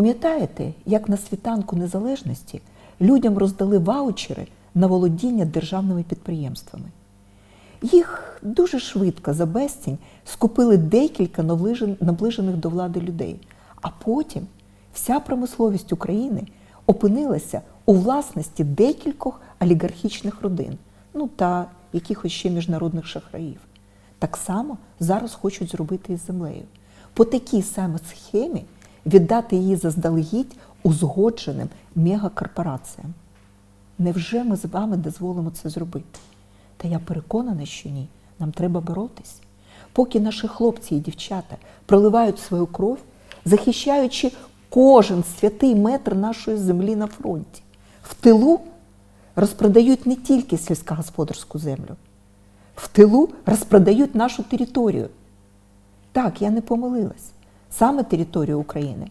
Пам'ятаєте, як на світанку незалежності людям роздали ваучери на володіння державними підприємствами? Їх дуже швидко за безцінь скупили декілька наближених до влади людей, а потім вся промисловість України опинилася у власності декількох олігархічних родин, ну та якихось ще міжнародних шахраїв. Так само зараз хочуть зробити із землею. По такій самій схемі віддати її заздалегідь узгодженим мегакорпораціям. Невже ми з вами дозволимо це зробити? Та я переконана, що ні. Нам треба боротись. Поки наші хлопці і дівчата проливають свою кров, захищаючи кожен святий метр нашої землі на фронті. В тилу розпродають не тільки сільськогосподарську землю, в тилу розпродають нашу територію. Так, я не помилилась. Саме територію України.